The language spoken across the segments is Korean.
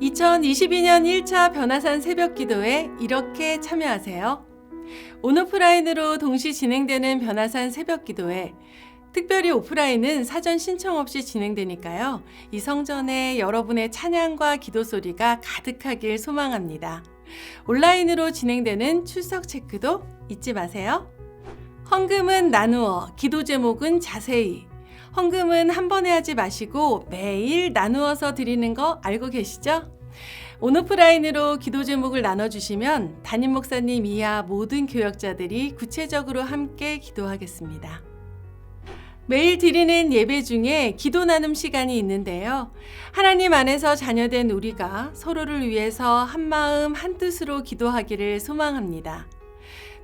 2022년 1차 변화산 새벽 기도에 이렇게 참여하세요. 온오프라인으로 동시 진행되는 변화산 새벽 기도회. 특별히 오프라인은 사전 신청 없이 진행되니까요. 이 성전에 여러분의 찬양과 기도 소리가 가득하길 소망합니다. 온라인으로 진행되는 출석 체크도 잊지 마세요. 헌금은 나누어, 기도 제목은 자세히. 헌금은 한 번에 하지 마시고 매일 나누어서 드리는 거 알고 계시죠? 온오프라인으로 기도 제목을 나눠주시면 담임 목사님 이하 모든 교역자들이 구체적으로 함께 기도하겠습니다. 매일 드리는 예배 중에 기도 나눔 시간이 있는데요. 하나님 안에서 자녀된 우리가 서로를 위해서 한마음 한뜻으로 기도하기를 소망합니다.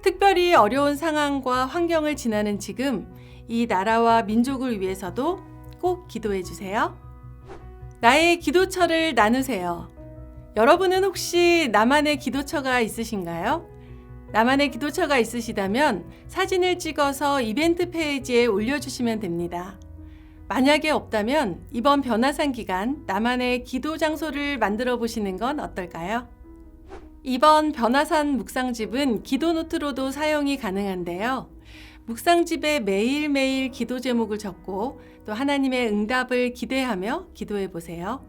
특별히 어려운 상황과 환경을 지나는 지금 이 나라와 민족을 위해서도 꼭 기도해 주세요. 나의 기도처를 나누세요. 여러분은 혹시 나만의 기도처가 있으신가요? 나만의 기도처가 있으시다면 사진을 찍어서 이벤트 페이지에 올려주시면 됩니다. 만약에 없다면 이번 변화산 기간 나만의 기도 장소를 만들어 보시는 건 어떨까요? 이번 변화산 묵상집은 기도 노트로도 사용이 가능한데요. 묵상집에 매일매일 기도 제목을 적고 또 하나님의 응답을 기대하며 기도해 보세요.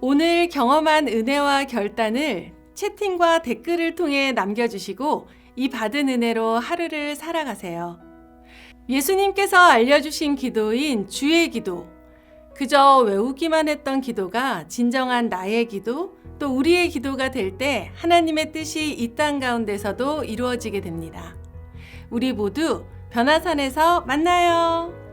오늘 경험한 은혜와 결단을 채팅과 댓글을 통해 남겨주시고 이 받은 은혜로 하루를 살아가세요. 예수님께서 알려주신 기도인 주의 기도. 그저 외우기만 했던 기도가 진정한 나의 기도, 또 우리의 기도가 될 때 하나님의 뜻이 이 땅 가운데서도 이루어지게 됩니다. 우리 모두 변화산에서 만나요.